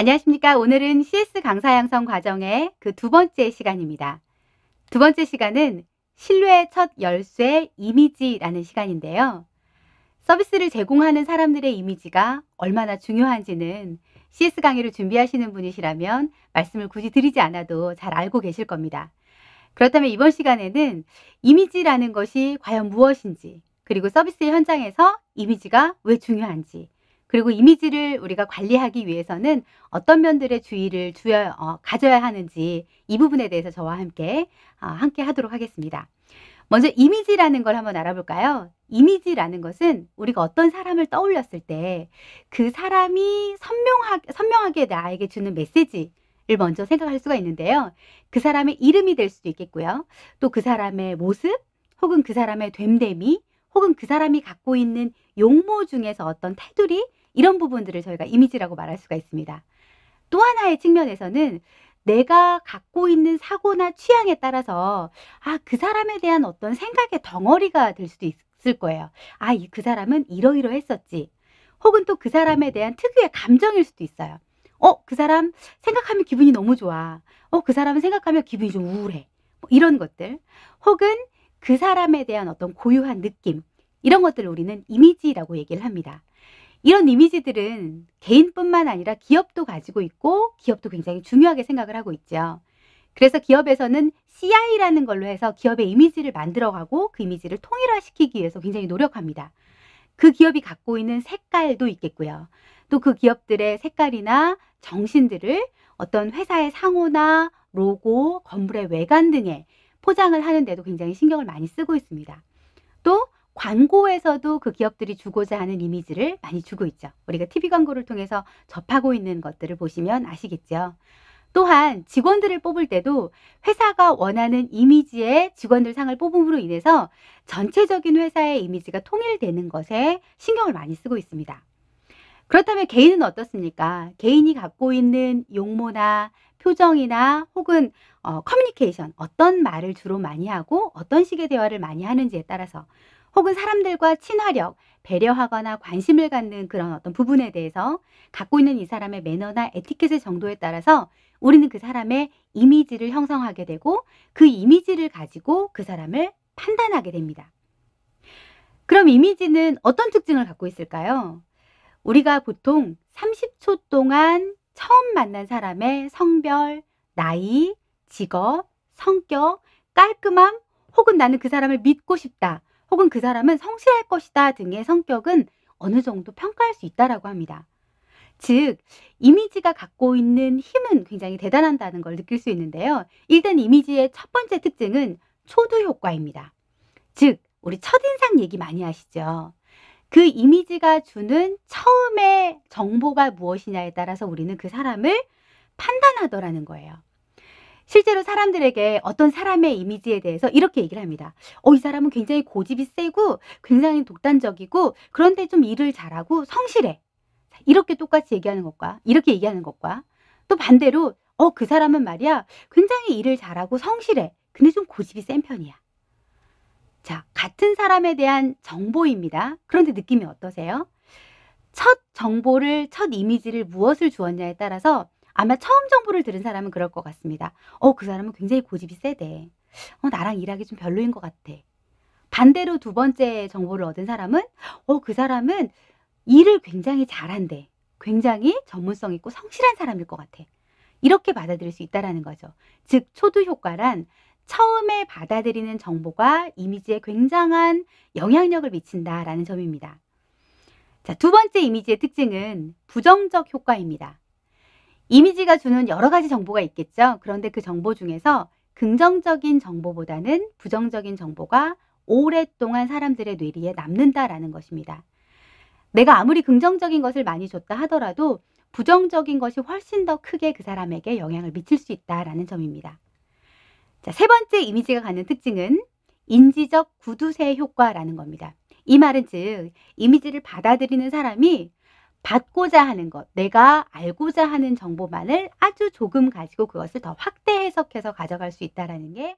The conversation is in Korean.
안녕하십니까. 오늘은 CS 강사 양성 과정의 그 두 번째 시간입니다. 두 번째 시간은 신뢰의 첫 열쇠 이미지라는 시간인데요. 서비스를 제공하는 사람들의 이미지가 얼마나 중요한지는 CS 강의를 준비하시는 분이시라면 말씀을 굳이 드리지 않아도 잘 알고 계실 겁니다. 그렇다면 이번 시간에는 이미지라는 것이 과연 무엇인지, 그리고 서비스 현장에서 이미지가 왜 중요한지, 그리고 이미지를 우리가 관리하기 위해서는 어떤 면들의 주의를 주어, 어, 가져야 하는지 이 부분에 대해서 저와 함께 어, 함께 하도록 하겠습니다. 먼저 이미지라는 걸 한번 알아볼까요? 이미지라는 것은 우리가 어떤 사람을 떠올렸을 때 그 사람이 선명하게, 선명하게 나에게 주는 메시지 를 먼저 생각할 수가 있는데요. 그 사람의 이름이 될 수도 있겠고요. 또 그 사람의 모습 혹은 그 사람의 됨됨이 혹은 그 사람이 갖고 있는 용모 중에서 어떤 테두리 이런 부분들을 저희가 이미지라고 말할 수가 있습니다. 또 하나의 측면에서는 내가 갖고 있는 사고나 취향에 따라서 아, 그 사람에 대한 어떤 생각의 덩어리가 될 수도 있을 거예요. 아, 그 사람은 이러이러 했었지. 혹은 또 그 사람에 대한 특유의 감정일 수도 있어요. 어, 그 사람 생각하면 기분이 너무 좋아. 어, 그 사람은 생각하면 기분이 좀 우울해. 뭐 이런 것들. 혹은 그 사람에 대한 어떤 고유한 느낌. 이런 것들을 우리는 이미지라고 얘기를 합니다. 이런 이미지들은 개인뿐만 아니라 기업도 가지고 있고 기업도 굉장히 중요하게 생각을 하고 있죠. 그래서 기업에서는 CI라는 걸로 해서 기업의 이미지를 만들어가고 그 이미지를 통일화시키기 위해서 굉장히 노력합니다. 그 기업이 갖고 있는 색깔도 있겠고요. 또 그 기업들의 색깔이나 정신들을 어떤 회사의 상호나 로고, 건물의 외관 등에 포장을 하는데도 굉장히 신경을 많이 쓰고 있습니다. 또 광고에서도 그 기업들이 주고자 하는 이미지를 많이 주고 있죠. 우리가 TV 광고를 통해서 접하고 있는 것들을 보시면 아시겠죠. 또한 직원들을 뽑을 때도 회사가 원하는 이미지의 직원들 상을 뽑음으로 인해서 전체적인 회사의 이미지가 통일되는 것에 신경을 많이 쓰고 있습니다. 그렇다면 개인은 어떻습니까? 개인이 갖고 있는 용모나 표정이나 혹은 어, 커뮤니케이션, 어떤 말을 주로 많이 하고 어떤 식의 대화를 많이 하는지에 따라서 혹은 사람들과 친화력, 배려하거나 관심을 갖는 그런 어떤 부분에 대해서 갖고 있는 이 사람의 매너나 에티켓의 정도에 따라서 우리는 그 사람의 이미지를 형성하게 되고 그 이미지를 가지고 그 사람을 판단하게 됩니다. 그럼 이미지는 어떤 특징을 갖고 있을까요? 우리가 보통 30초 동안 처음 만난 사람의 성별, 나이, 직업, 성격, 깔끔함, 혹은 나는 그 사람을 믿고 싶다. 혹은 그 사람은 성실할 것이다 등의 성격은 어느 정도 평가할 수 있다라고 합니다. 즉, 이미지가 갖고 있는 힘은 굉장히 대단하다는 걸 느낄 수 있는데요. 일단 이미지의 첫 번째 특징은 초두 효과입니다. 즉, 우리 첫인상 얘기 많이 하시죠. 그 이미지가 주는 처음의 정보가 무엇이냐에 따라서 우리는 그 사람을 판단하더라는 거예요. 실제로 사람들에게 어떤 사람의 이미지에 대해서 이렇게 얘기를 합니다. 어, 이 사람은 굉장히 고집이 세고 굉장히 독단적이고 그런데 좀 일을 잘하고 성실해. 이렇게 똑같이 얘기하는 것과 이렇게 얘기하는 것과 또 반대로 어, 그 사람은 말이야 굉장히 일을 잘하고 성실해. 근데 좀 고집이 센 편이야. 사람에 대한 정보입니다. 그런데 느낌이 어떠세요? 첫 정보를, 첫 이미지를 무엇을 주었냐에 따라서 아마 처음 정보를 들은 사람은 그럴 것 같습니다. 어, 그 사람은 굉장히 고집이 세대. 어, 나랑 일하기 좀 별로인 것 같아. 반대로 두 번째 정보를 얻은 사람은, 어, 그 사람은 일을 굉장히 잘한대. 굉장히 전문성 있고 성실한 사람일 것 같아. 이렇게 받아들일 수 있다라는 거죠. 즉, 초두 효과란 처음에 받아들이는 정보가 이미지에 굉장한 영향력을 미친다라는 점입니다. 자, 두 번째 이미지의 특징은 부정적 효과입니다. 이미지가 주는 여러 가지 정보가 있겠죠. 그런데 그 정보 중에서 긍정적인 정보보다는 부정적인 정보가 오랫동안 사람들의 뇌리에 남는다라는 것입니다. 내가 아무리 긍정적인 것을 많이 줬다 하더라도 부정적인 것이 훨씬 더 크게 그 사람에게 영향을 미칠 수 있다라는 점입니다. 자, 세 번째 이미지가 갖는 특징은 인지적 구두쇠 효과라는 겁니다. 이 말은 즉 이미지를 받아들이는 사람이 받고자 하는 것, 내가 알고자 하는 정보만을 아주 조금 가지고 그것을 더 확대 해석해서 가져갈 수 있다는 게